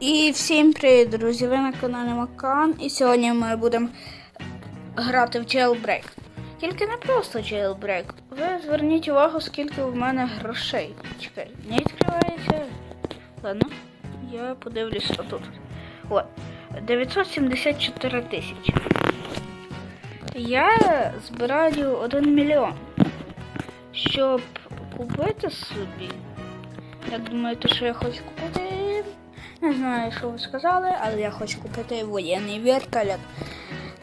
І всім привіт, друзі! Ви на каналі Макан. І сьогодні ми будемо грати в Jailbreak. Тільки не просто Jailbreak. Ви зверніть увагу, скільки в мене грошей. Чекай, не відкривається. Ладно, я подивлюсь отут. От. 974 тисячі. Я збираю 1 мільйон, щоб купити собі. Як думаєте, що я хочу купити? Не знаю, що ви сказали, але я хочу купити воєнний вертоліт.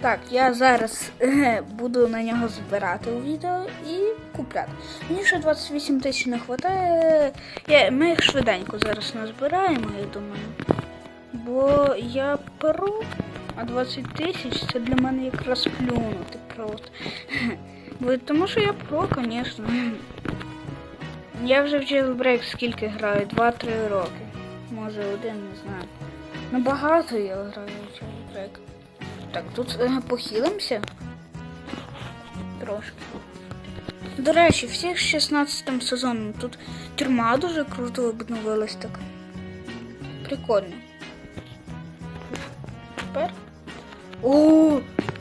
Так, я зараз е, буду на нього збирати у відео і купляти. Мені ще 28 тисяч не вистачає. Я, ми їх швиденько зараз назбираємо, я думаю. Бо я перу, а 20 тисяч це для мене якраз плюнути просто. Бо тому що я про, звісно. Я вже в Jailbreak скільки граю? 2-3 роки. Може один, не знаю. Ну багато я граю в Jailbreak. Так, тут е, похилимося. Трошки. До речі, всіх 16 сезоном тут тюрма дуже круто обновилась так. Прикольно. Тепер. О!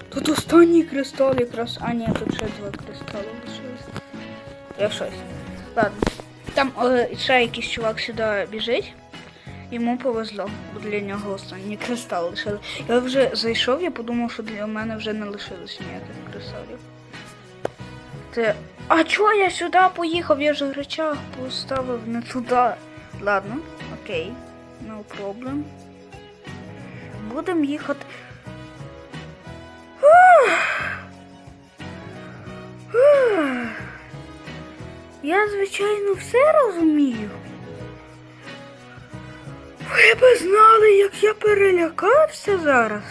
Тут останній кристал якраз. А ні, тут ще два кристали лишились. Я шоці. Ладно. Там е, ще якийсь чувак сюди біжить. Йому повезло, бо для нього останній кристал лишили. Я вже зайшов, я подумав, що для мене вже не лишилось ніяких кристалів. Це. А чого я сюди поїхав? Я ж в речах поставив не туди. Ладно, окей, no problem. Будемо їхати. Я, звичайно, все розумію. Ви б знали, як я перелякався зараз.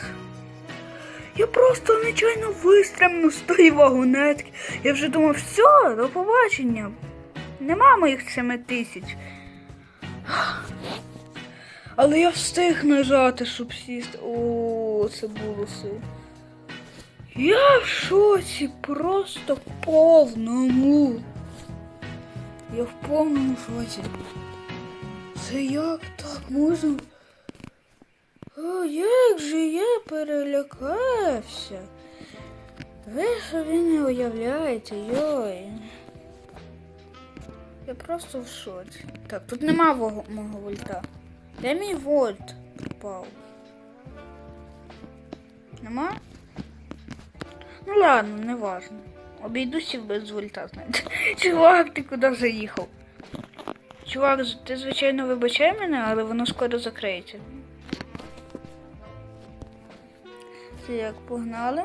Я просто нечайно вистрибнув з тої вагонетки. Я вже думав, все, до побачення. Нема моїх семи тисяч. Але я встиг нажати, щоб сісти. О, це було сил. Я в шоці просто повному. Я в повному шоці. Це як так можна? О, як же я перелякався? Ви собі не уявляєте, йой. Я просто в шоці. Так, тут нема мого вольта. Де мій вольт пропав? Нема? Ну ладно, не важно. Обійдуся без вольта, знаєте. Чувак, ти куди заїхав? Чувак, ти звичайно вибачай мене, але воно скоро закриється. Це як погнали.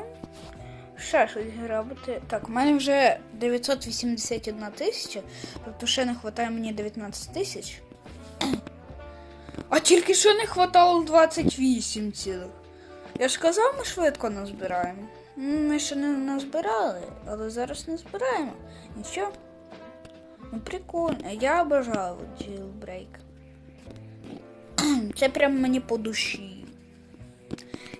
Ще щось грабити. Так, у мене вже 981 тисяча, тобто ще не вистачає мені 19 тисяч. А тільки що не хватало 28 цілих. Я ж казав, ми швидко назбираємо. Ми ще не назбирали, але зараз не збираємо. Нічого. Ну прикольно, я обожаю Jailbreak. Це прям мені по душі.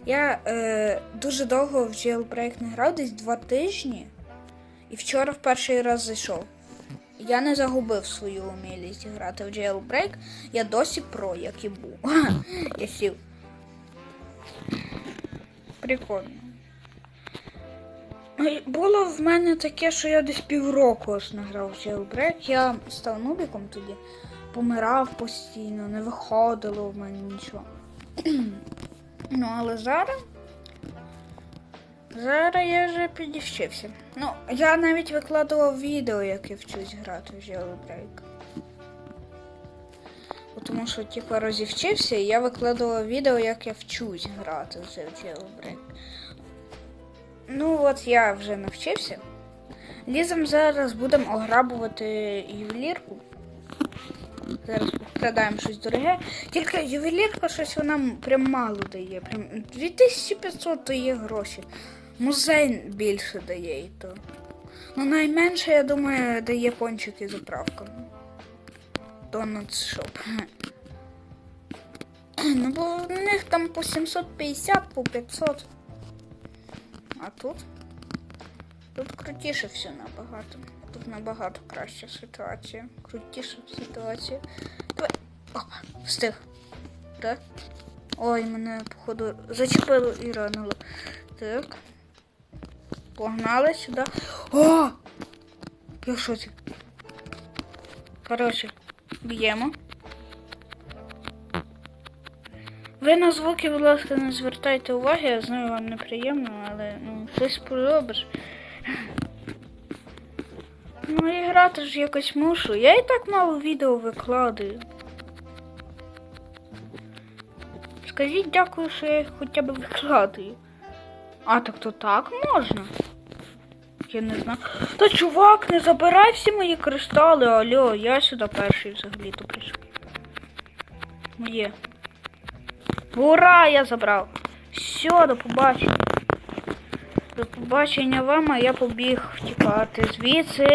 Я е, дуже довго в Jailbreak не грав, десь два тижні. І вчора в перший раз зайшов. Я не загубив свою умілість грати в Jailbreak. Я досі про, як і був. Я сів. Прикольно. Ой, Було в мене таке, що я десь півроку аж не грав. Я став нубіком тоді, помирав постійно, не виходило в мене нічого. ну, але зараз. Зараз я вже підівчився. Ну, я навіть викладував відео, як я вчусь грати в Jailbreak. Бо Тому що, типу, розівчився, і я викладував відео, як я вчусь грати в Jailbreak. Ну от я вже навчився. Лізом зараз будемо ограбувати ювелірку. Зараз вкрадаємо щось дороге. Тільки ювелірка щось вона прям мало дає. Прям 2500 дає гроші. Музей більше дає і то. Ну найменше, я думаю, дає пончики з заправками. Donuts Shop. Ну бо в них там по 750, по 500. А тут? Тут крутіше все набагато. Тут набагато краща ситуація. Крутіша ситуація. Давай. Опа, встиг. Так. Ой, мене, походу, зачепило і ранило. Так. Погнали сюди. О! Я в шоці. Коротше, б'ємо. Ви на звуки, будь ласка, не звертайте уваги, я знаю, вам неприємно, але ну, щось поробиш. Ну і грати ж якось мушу. Я і так мало відео викладаю. Скажіть дякую, що я хоча б викладаю. А, так то так можна. Я не знаю. Та чувак, не забирай всі мої кристали, алло, я сюди перший взагалі то прийшов. Моє. Ура, я забрав. Все, до побачення. До побачення вам, а я побіг втікати звідси.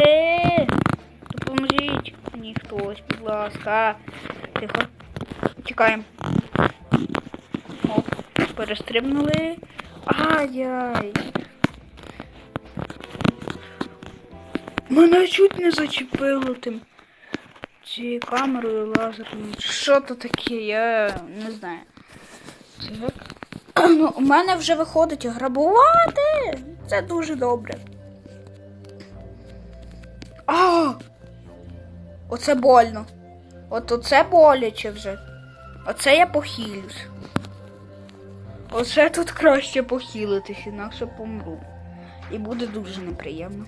Допоможіть мені хтось, будь ласка. Тихо. Тікаємо. Оп, перестрибнули. Ай-яй. Мене чуть не зачепило тим. Цією камерою лазерною. Що то таке, я не знаю. Ну, у мене вже виходить грабувати. Це дуже добре. А! Оце больно. От оце боляче вже. Оце я похилюсь. Оце тут краще похилитись, інакше помру. І буде дуже неприємно.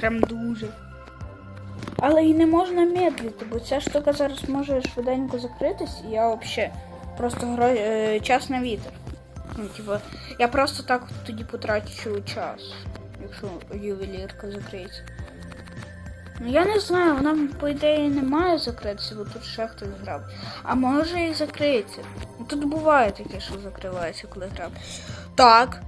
Прям дуже. Але і не можна медлити, бо ця штука зараз може швиденько закритись, і я взагалі просто граю е, час на вітер. Ну, типу, я просто так тоді потрачу час, якщо ювелірка закриється. Ну я не знаю, вона по ідеї не має закритися, бо тут ще хтось грав. А може і закриється. Ну, Тут буває таке, що закривається, коли грав. Так.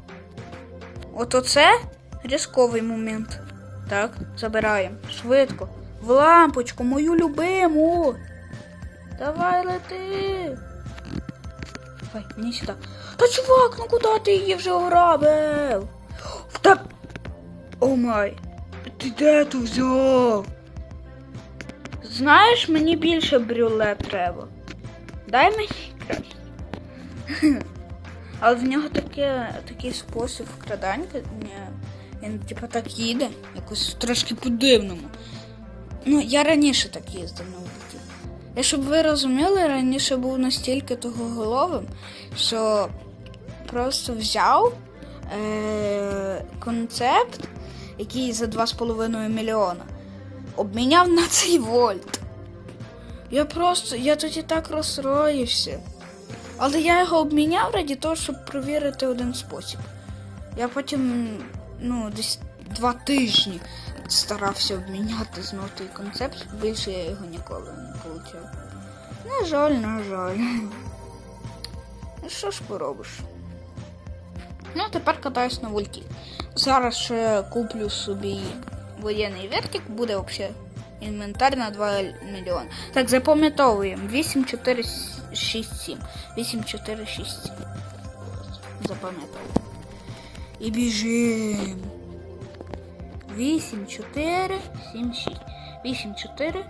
От оце різковий момент. Так, забираємо. Швидко. В лампочку, мою любиму. Давай лети. Давай, мені сюди. Та чувак, ну куди ти її вже ограбив? Та... О май. Ти де то взяв? Знаєш, мені більше брюле треба. Дай мені краще. Але в нього таке, такий спосіб вкрадання. Він типу так їде, якось трошки по-дивному. Ну, я раніше так їздив на вулиці. Я щоб ви розуміли, раніше був настільки тогоголовим, що просто взяв е- концепт, який за 2,5 мільйона, обміняв на цей вольт. Я просто, я тоді так розстроївся. Але я його обміняв раді того, щоб провірити один спосіб. Я потім, ну, десь два тижні старався обміняти знову той концепт, більше я його ніколи не отримав. На жаль, на жаль. Ну що ж поробиш? Ну, тепер катаюсь на вольті. Зараз ще куплю собі воєнний вертик, буде взагалі інвентар на 2 мільйони. Так, запам'ятовуємо. 8, 4, 6, 7. 8, 4, 6, 7. Запам'ятовуємо. І біжим. 8, 4, 7, 6. 8, 4,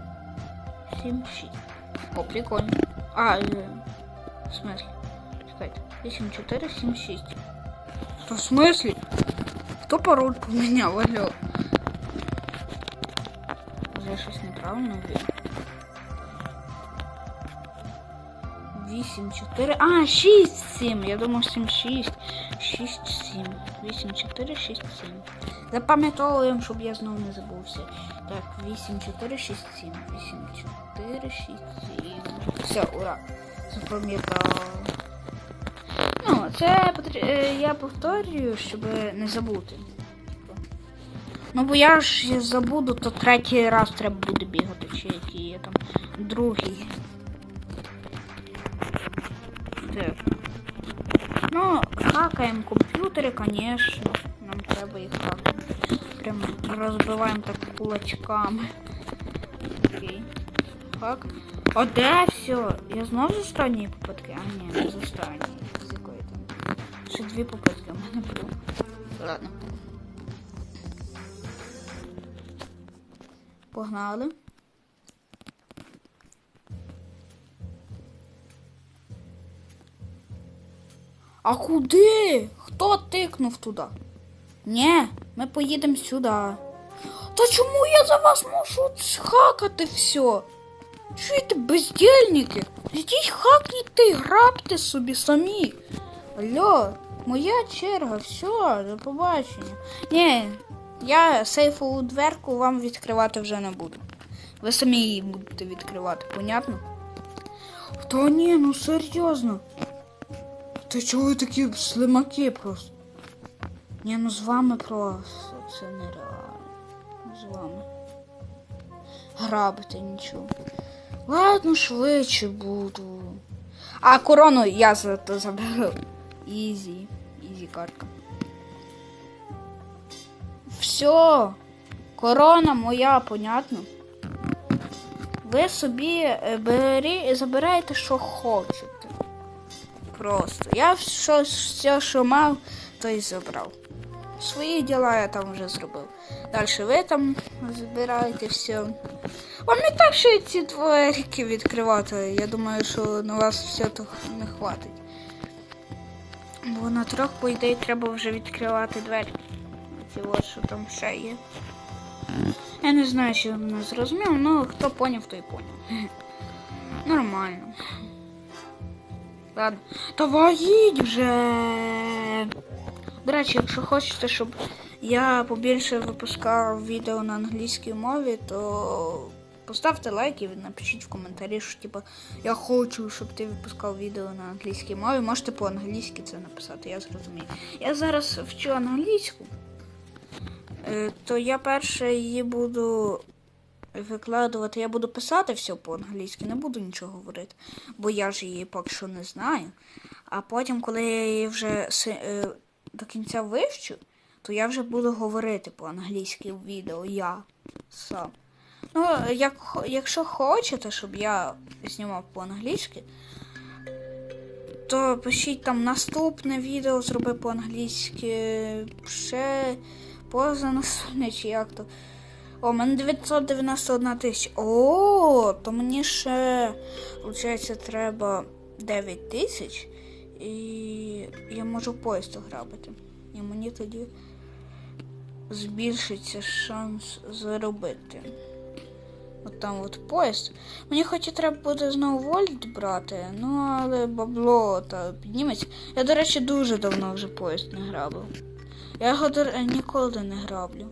7, 6. О, прикольно. А, е, в смысле? Чекайте. 8, 4, 7, 6. Что, в смысле? Кто пароль поменял? Алло. Я щось неправильно ввів. 8, 4. А, 6, 7. Я думав 7, 6. 6, 7. 8, 4, 6, 7. Запам'ятовуємо, щоб я знову не забувся. Так, 8, 4, 6, 7. 8, 4, 6, 7. Все, ура. Запам'ятав. Це е, я повторюю, щоб не забути. Ну, бо я ж забуду, то третій раз треба буде бігати, чи який є там другий. Так. Ну, хакаємо комп'ютери, звісно. Нам треба їх хакати. Прям розбиваємо так кулачками. Окей. Хак. О, де все? Я знову з останньої попитки? А ні, не з останньої. Ще дві попитки в мене було. Ладно. Погнали. А куди? Хто тикнув туди? Ні, ми поїдемо сюди. Та чому я за вас можу схакати все? Чуєте, бездільники? Ідіть хакніть, грабте собі самі. Алло, моя черга, все, до побачення. Ні, я сейфову дверку вам відкривати вже не буду. Ви самі її будете відкривати, понятно? Та ні, ну серйозно. Та чого ви такі слимаки просто? Ні, ну з вами просто це нереально. З вами. Грабити нічого. Ладно, швидше буду. А корону я заберу. Ізі. Ізі картка. Все. Корона моя, понятно. Ви собі е, бері, забирайте, що хочете. Просто. Я все, все, що мав, то й забрав. Свої діла я там вже зробив. Далі ви там збираєте все. Вам не так, що ці дверки відкривати. Я думаю, що на вас все то не хватить. Бо на трьох, по ідеї, треба вже відкривати двері. Ці от, що там ще є. Я не знаю, чи мене зрозумів, ну хто поняв, той поняв. Нормально. Ладно. Давай їдь вже. До речі, якщо хочете, щоб я побільше випускав відео на англійській мові, то поставте лайк і напишіть в коментарі, що типу, я хочу, щоб ти випускав відео на англійській мові. Можете по-англійськи це написати, я зрозумію. Я зараз вчу англійську, е, то я перше її буду викладувати, я буду писати все по-англійськи, не буду нічого говорити, бо я ж її поки що не знаю. А потім, коли я її вже е, до кінця вивчу, то я вже буду говорити по-англійськи в відео я сам. Ну, як, якщо хочете, щоб я знімав по-англійськи, то пишіть там наступне відео, зроби по-англійськи, ще поза наступне, чи як то. О, у мене 991 тисяча. О, то мені ще, виходить, треба 9 тисяч. І я можу поїзд ограбити. І мені тоді збільшиться шанс заробити. От там от поїзд. Мені хоч і треба буде знову вольт брати, ну але бабло та підніметься. Я, до речі, дуже давно вже поїзд не грабив. Я його до ніколи не граблю.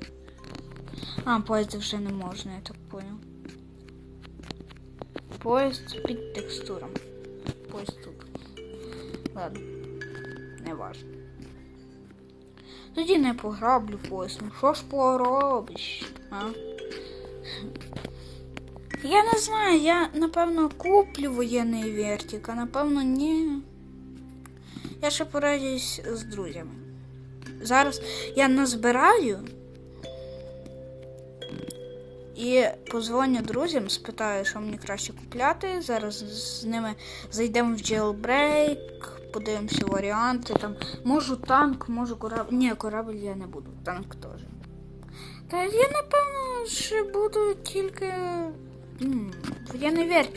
А, поїзд вже не можна, я так поняв. Поїзд під текстуром. Поїзд тут. Ладно, не важно. Тоді не пограблю поїзд. Ну що ж поробиш, а? Я не знаю, я напевно куплю воєнний вертик, а напевно ні. Я ще порадюсь з друзями. Зараз я назбираю і позвоню друзям, спитаю, що мені краще купляти. Зараз з ними зайдемо в jailbreak, подивимося варіанти. Там можу танк, можу корабль. Ні, корабль я не буду, танк теж. Та я напевно ще буду тільки. Я не вірю.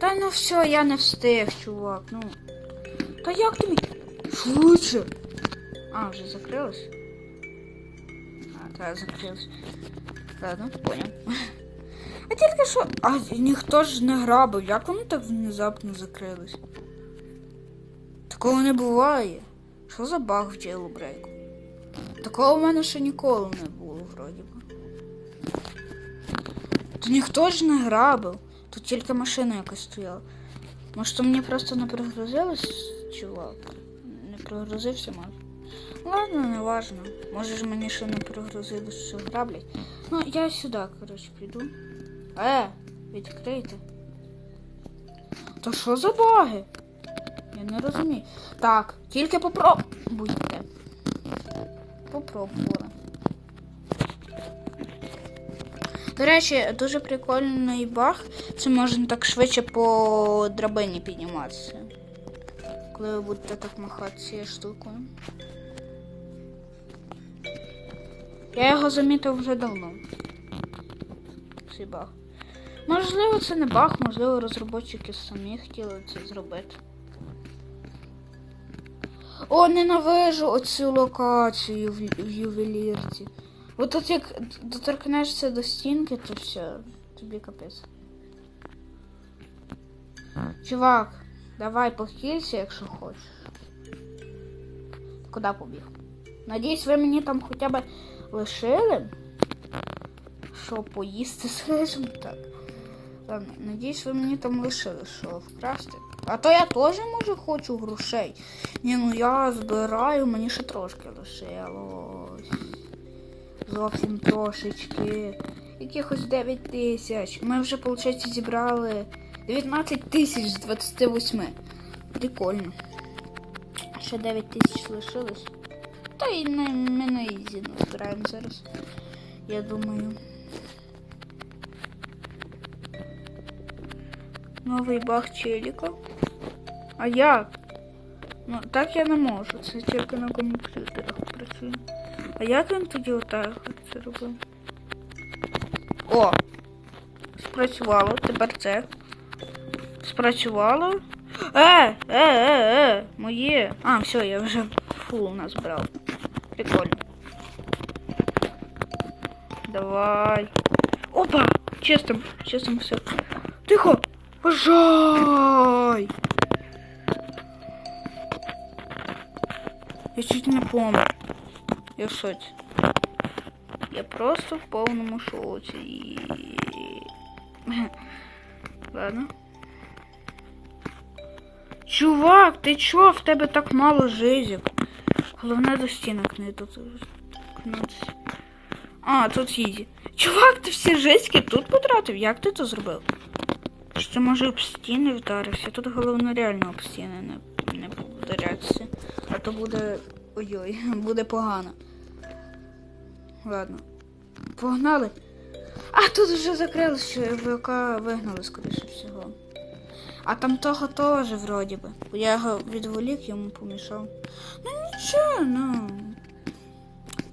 Та ну все, я не встиг, чувак. Ну. Та як тобі? Швидше. А, вже закрилось? А, та закрилось. Ладно, понял. А тільки що. А ніхто ж не грабив. Як воно так внезапно закрилось? Такого не буває. Що за баг в jailbreak? Такого в мене ще ніколи не було, вроді би. То ніхто ж не грабив. Тут тільки машина якась стояла. Може, то мені просто не прогрузилось, чувак? Не прогрузився, може. Ладно, не важно. Може ж мені ще не прогрузилось, що граблять. Ну, я сюди, коротше, піду. Е, відкрийте. То що за баги? Я не розумію. Так, тільки попробуйте. Попробували. До речі, дуже прикольний баг. Це можна так швидше по драбині підніматися. Коли ви будете так махати цією штукою. Я його замітив вже давно. Цей баг. Можливо, це не баг, можливо, розробники самі хотіли це зробити. О, ненавижу оцю локацію в, в ювелірці. От тут як доторкнешся до стінки, то все, тобі капець. Чувак, давай похилься, якщо хочеш. Куди побіг? Надіюсь, ви мені там хоча б лишили. Що поїсти, скажімо так. Ладно, надіюсь, ви мені там лишили, що вкрасти. А то я теж може хочу грошей. Ні, ну я збираю, мені ще трошки лишилось. Зовсім трошечки. Якихось 9 тисяч. Ми вже, виходить, зібрали 19 тисяч з 28. Прикольно. Ще 9 тисяч лишилось. Та й не, ми на ізі збираємо зараз. Я думаю. Новий баг челіка. А як? Ну, так я не можу. Це тільки на комп'ютерах працює. А як він тоді отак от це робив? О! Спрацювало. Тепер це. Спрацювало. Е, е, е, е, моє. А, все, я вже фул назбирав. Прикольно. Давай. Опа! Чистим, чистим все. Тихо! Пожай! Я чуть не помер. Я в. Я просто в повному шоці. Ладно. Чувак, ти чо? В тебе так мало жизів? Головне до стінок не доткнутися. А, тут їді. Чувак, ти всі жиськи тут потратив? Як ти це зробив? Що це може об стіни вдарився? Тут головне реально об стіни не, не вдарятися. А то буде. Ой-ой, буде погано. Ладно. Погнали. А тут вже закрили, що ВК вигнали, скоріше всього. А там того теж вроді би. Я його відволік, йому помішав. Ну нічого, ну.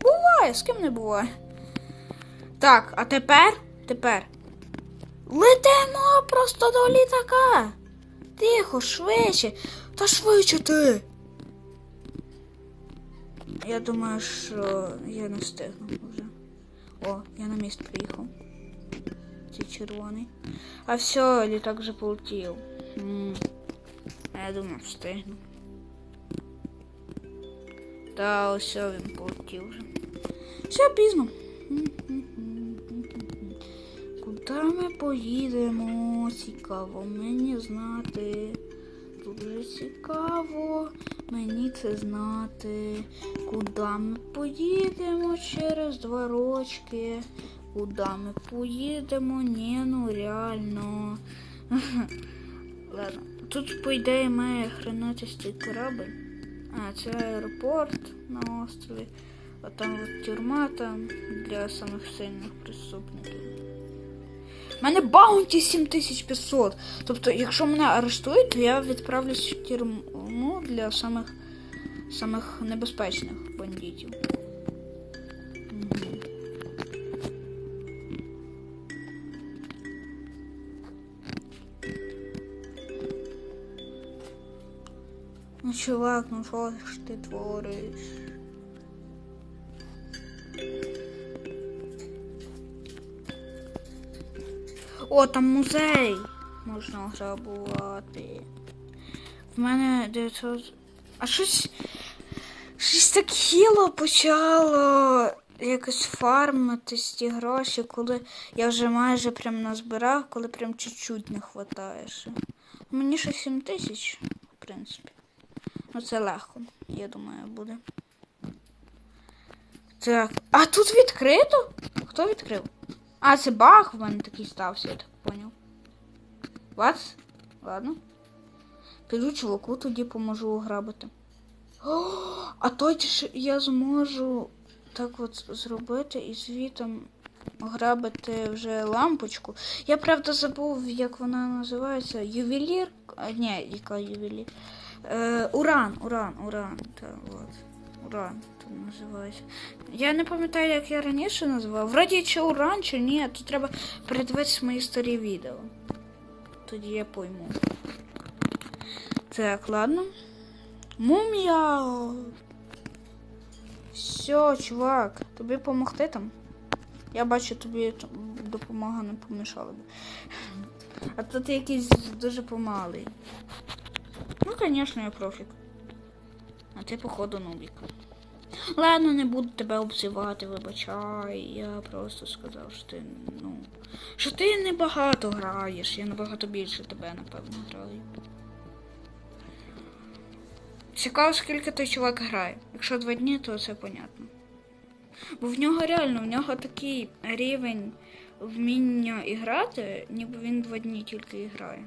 Буває, з ким не буває. Так, а тепер? Тепер. Летимо просто до літака. Тихо, швидше. Та швидше ти. Я думаю, що я не встигну вже. О, я на міст приїхав. Цей червоний. А все, літак вже полетів. М. А я думаю, встигну. Та ось він полетів вже. Все пізно. Куди ми поїдемо? Цікаво мені знати. Дуже цікаво мені це знати. Куди ми поїдемо через два рочки? Куди ми поїдемо? Ні, ну реально. Ладно. Тут, по ідеї, має хранитись цей корабль. А, це аеропорт на острові. А там от тюрма там для самих сильних преступників. У мене баунті 7500. Тобто, якщо мене арештують, то я відправлюсь в тюрму для самих самих небезпечних бандитів. Угу. Ну, чувак, ну що ж ти твориш? О, там музей можна грабувати. В мене 900... А щось... Щось так хіло почало якось фармитись ті гроші, коли я вже майже прям назбирав, коли прям чуть-чуть не вистачає. Мені ще 7 тисяч, в принципі. Ну це легко, я думаю, буде. Так. А тут відкрито? Хто відкрив? А, це баг в мене такий стався, я так поняв. Вас? Ладно. Піду чуваку тоді поможу ограбити. О, а тоді ж я зможу так от зробити і звітом ограбити вже лампочку. Я правда забув, як вона називається. Ювелір. А, ні, яка ювелір. Е, уран, уран, уран. Та, от. Уран тут називається. Я не пам'ятаю, як я раніше називав. Вроді чи уран, чи ні, тут треба передивитися мої старі відео. Тоді я пойму. Так, ладно. Мумія. Все, чувак, тобі помогти там? Я бачу, тобі там допомога не помішала би. А тут якийсь дуже помалий. Ну, звісно, я профік. А ти, походу, нубік. Ладно, не буду тебе обзивати, вибачай. Я просто сказав, що ти, ну. Що ти небагато граєш, я набагато більше тебе, напевно, граю. Цікаво, скільки той чувак грає. Якщо два дні, то це понятно. Бо в нього реально, в нього такий рівень вміння грати, ніби він два дні тільки і грає.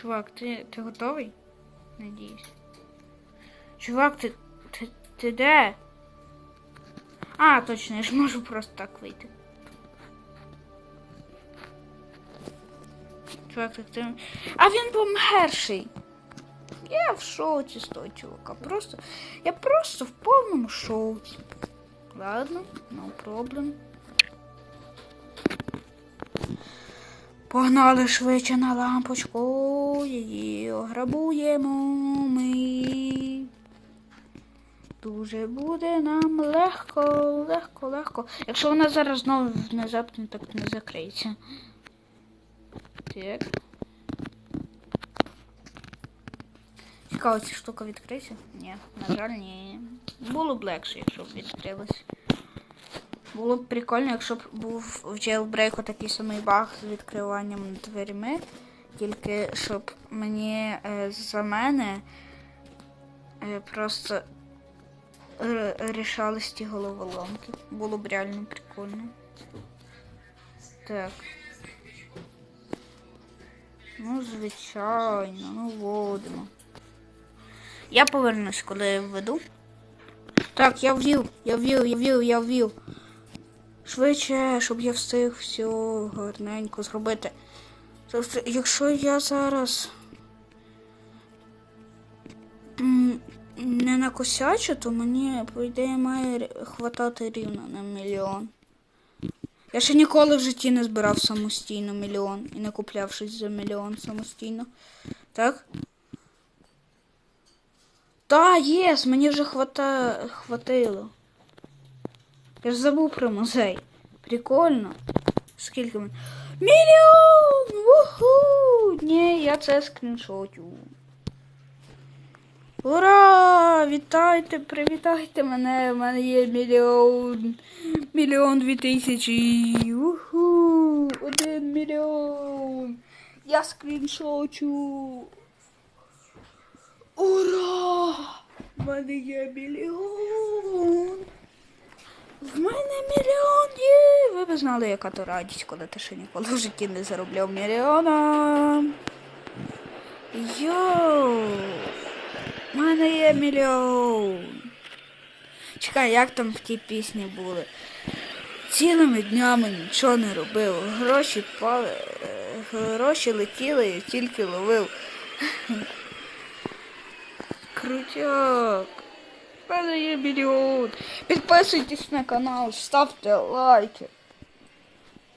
Чувак, ти, ти готовий? Надіюсь. Чувак, ти, ти, ти де? А, точно, я ж можу просто так вийти. Чувак, так ти. А він померший. Я в шоці з того чувака. Просто. Я просто в повному шоці. Ладно, no problem. Погнали швидше на лампочку. Її ограбуємо ми. Дуже буде нам легко, легко, легко. Якщо вона зараз знову внезапно так не закриється. Так. Цікаво, ця штука відкриється? Ні, на жаль, ні. Було б легше, якщо б відкрилась. Було б прикольно, якщо б був в jailbreak такий самий баг з відкриванням дверми. Тільки щоб мені е, за мене е, просто рішались ті головоломки. Було б реально прикольно. Так. Ну, звичайно, ну вводимо. Я повернусь, коли введу. Так, я ввів, я ввів, я ввів, я ввів. Швидше, щоб я встиг все гарненько зробити. Тобто, якщо я зараз не накосячу, то мені, по ідеї, має хватати рівно на мільйон. Я ще ніколи в житті не збирав самостійно мільйон і не купляв щось за мільйон самостійно. Так? Та, єс, мені вже хвата... хватило. Я ж забув про музей. Прикольно. Скільки мен... Мільйон! Вуху! Ні, я це скріншотю. Ура! Вітайте, привітайте мене. У мене є мільйон. Мільйон дві тисячі. Уху! Один мільйон. Я скріншочу. Ура! В мене є мільйон. В мене мільйон є. Ви б знали, яка то радість, коли ти ще ніколи в житті не заробляв мільйона. Йоу. В мене є мільйон. Чекай, як там в тій пісні були? Цілими днями нічого не робив. Гроші пали, гроші летіли, я тільки ловив. Крутяк. Є мільйон. Підписуйтесь на канал, ставте лайки.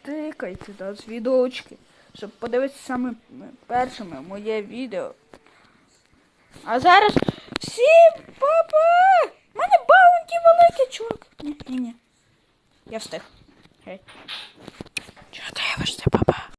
Тикайте на дзвіночки, щоб подивитися саме першими моє відео. А зараз всім папа! У мене баунті велике, чувак. Ні, ні, ні. Я встиг. Чого дивишся, папа?